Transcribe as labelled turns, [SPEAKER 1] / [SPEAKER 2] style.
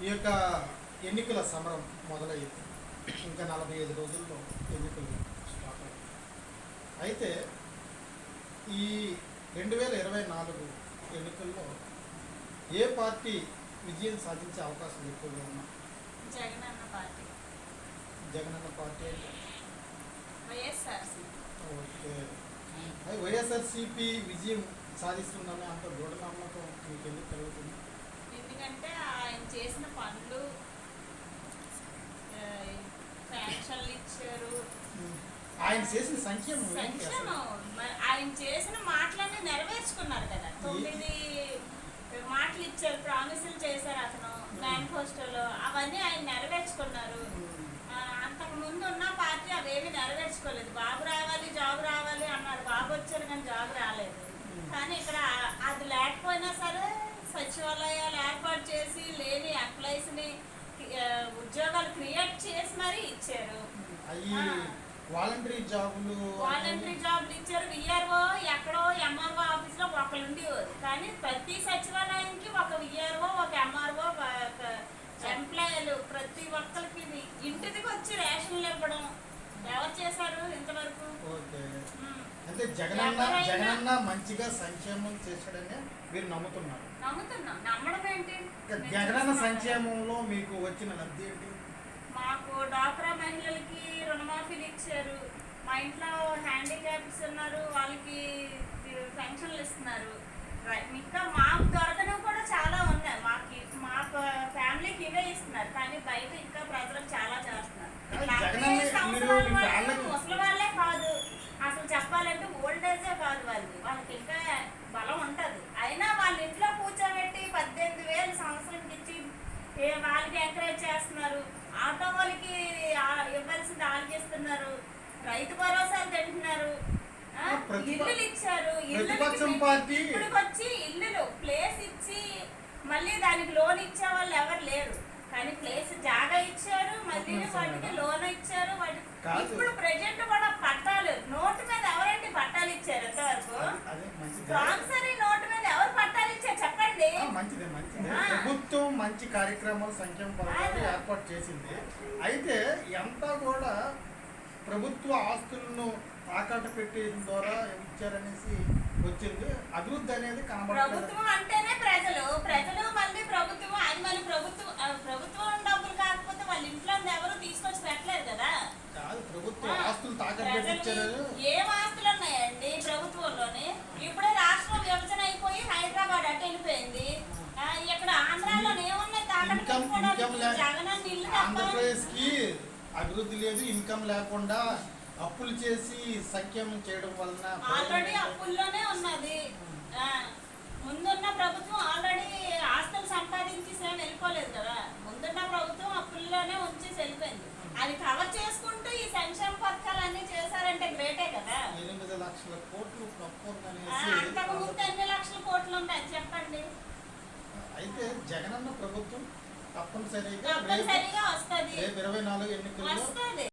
[SPEAKER 1] ఈ యొక్క ఎన్నికల సమరం మొదలైంది ఇంకా నలభై ఐదు రోజుల్లో ఎన్నికలు స్టార్ట్ అవుతాయి అయితే ఈ రెండు వేల ఇరవై నాలుగు ఎన్నికల్లో ఏ పార్టీ విజయం సాధించే అవకాశం ఎక్కువగా ఉన్నా
[SPEAKER 2] జగన్ అన్న పార్టీ.
[SPEAKER 1] జగనన్న పార్టీ అంటే? ఓకే. వైఎస్ఆర్సీపీ విజయం సాధిస్తుందనే అంత దృఢ నమ్మకం మీకు ఎందుకు కలుగుతుంది?
[SPEAKER 2] ఎందుకంటే ఆయన చేసిన పనులు ఆ, పెన్షన్లు ఇచ్చారు.
[SPEAKER 1] ఆయన చేసిన?
[SPEAKER 2] సంక్షేమం మరి ఆయన చేసిన మాటలన్నీ నెరవేర్చుకున్నారు కదా. తొమ్మిది మాటలు ఇచ్చారు ప్రామిసులు చేశారు అతను మేనిఫెస్టోలో అవన్నీ ఆయన నెరవేర్చుకున్నారు. అంతకు ముందు ఉన్న పార్టీ అవేమి నెరవేర్చుకోలేదు. బాబు రావాలి జాబ్ రావాలి అన్నారు బాబు వచ్చారు కానీ జాబ్ రాలేదు. కానీ ఇక్కడ అది లేకపోయినా సరే సచివాలయాలు ఏర్పాటు చేసి లేని ఎంప్లాయీస్ని ఆ, ఉద్యోగాలు క్రియేట్ చేసి మరీ ఇచ్చారు.
[SPEAKER 1] వాలంటరీ జాబులు
[SPEAKER 2] వాలంటరీ జాబ్లు ఇచ్చారు. విఆర్ఓ ఎక్కడో ఎంఆర్ఓ ఆఫీస్లో ఒకళ్ళు ఉండేవారు కానీ ప్రతి సచివాలయానికి ఒక విఆర్ఓ ఒక ఎంఆర్ఓ ఎంప్లాయీలు ప్రతి ఒక్కరికి ఇంటికి వచ్చి రేషన్లు ఇవ్వడం ఎవరు చేశారు ఇంతవరకు?
[SPEAKER 1] ఓకే. అంటే జగనన్న జగనన్న మంచిగా సంక్షేమం చేశాడని మీరు నమ్ముతున్నారు.
[SPEAKER 2] నమ్ముతున్నాం. నమ్మడం ఏంటి?
[SPEAKER 1] జగనన్న సంక్షేమంలో మీకు వచ్చిన లబ్ధి ఏంటి?
[SPEAKER 2] మాకు డాక్రా మహిళలకి రుణమాఫీలు ఇచ్చారు. మా ఇంట్లో హ్యాండిక్యాప్స్ ఉన్నారు. వాళ్ళకి పెన్షన్లు ఇస్తున్నారు. ఇంకా మాకు దొరకనివి కూడా చాలా ఉన్నాయి. మాకు మా ఫ్యామిలీకి ఇవే ఇస్తున్నారు. కానీ బయట ఇంకా ప్రజలకు చాలా చేస్తున్నారు. వాళ్ళు ముసలి వాళ్ళే కాదు. అసలు చెప్పాలంటే ఓల్డ్ ఏజే కాదు వాళ్ళది. వాళ్ళకి ఇంకా బలం ఉంటది. అయినా వాళ్ళ ఇంట్లో కూర్చోబెట్టి పద్దెనిమిది వేలు సంవత్సరంకి ఇచ్చి ఏ వాళ్ళకి ఎంకరేజ్ చేస్తున్నారు. ఆటో వాళ్ళకి ఇవ్వాల్సింది వాళ్ళకి ఇస్తున్నారు రైతు భరోసాలు తింటున్నారు. ఇల్లులు ఇచ్చారు. ఇప్పుడు వచ్చి ఇల్లులు ప్లేస్ ఇచ్చి మళ్ళీ దానికి లోన్ ఇచ్చే వాళ్ళు ఎవరు లేరు. కానీ ప్లేస్ జాగా ఇచ్చారు మళ్ళీ వాటికి. లోన్ ఇచ్చారు వాటి. ఇప్పుడు ప్రెజెంట్ కూడా పట్టాలు నోటు మీద ఎవరండి పట్టాలు ఇచ్చారు ఎంతవరకు ప్రామిసరీ నోటు మీద ఎవరు పట్టాలు ఇచ్చారు చెప్పండి
[SPEAKER 1] మంచిదే మంచిదే. ప్రభుత్వం మంచి కార్యక్రమాలు సంక్షేమ పథకాలు. ఏర్పాటు చేసింది అయితే ఎంత కూడా ప్రభుత్వ ఆస్తులను తాకట్టు పెట్టేయడం ద్వారా ఇచ్చారనేసి వచ్చింది. అభివృద్ధి అనేది
[SPEAKER 2] ప్రభుత్వం అంటేనే ప్రజలు. ప్రజలు మళ్ళీ ప్రభుత్వం అది మళ్ళీ ప్రభుత్వం ప్రభుత్వం డబ్బులు కాకపోతే వాళ్ళ ఇంట్లో ఎవరు తీసుకొచ్చి పెట్టలేదు కదా.
[SPEAKER 1] కాదు ప్రభుత్వ ఆస్తులు తాకట్టు
[SPEAKER 2] ఏం ఆస్తులు ఉన్నాయండి ప్రభుత్వంలోనే? ఇప్పుడే రాష్ట్రం విభజన అయిపోయి హైదరాబాద్ అటు వెళ్ళిపోయింది. ఇక్కడ ఆంధ్రాలో ఏమున్నాయి తాకట్టు జగన్ ఇల్లు తప్ప.
[SPEAKER 1] ఆంధ్రప్రదేశ్కి అభివృద్ధి లేదు ఇన్కమ్ లేకుండా అప్పులు చేసి సంక్షేమం చేయడం వలన
[SPEAKER 2] ఆల్రెడీ అప్పుల్లోనే ఉన్నది. ముందున్న ప్రభుత్వం ఆల్రెడీ ఆస్తులు సంపాదించి సేవ వెళ్ళిపోలేదు కదా. ముందున్న ప్రభుత్వం అప్పుల్లోనే ఉంచేసి వెళ్ళిపోయింది. అది కవర్ చేసుకుంటూ ఈ సంక్షేమ పథకాలు అన్ని చేశారంటే గ్రేటే కదా.
[SPEAKER 1] ఎనిమిది లక్షల కోట్లు
[SPEAKER 2] అంతకు ముందు ఎన్ని లక్షల కోట్లు ఉన్నాయి చెప్పండి?
[SPEAKER 1] అయితే జగనన్న ప్రభుత్వం తప్పనిసరిగా
[SPEAKER 2] తప్పనిసరిగా వస్తది.
[SPEAKER 1] రేపు ఇరవై నాలుగు ఎన్నికల్లో
[SPEAKER 2] వస్తది.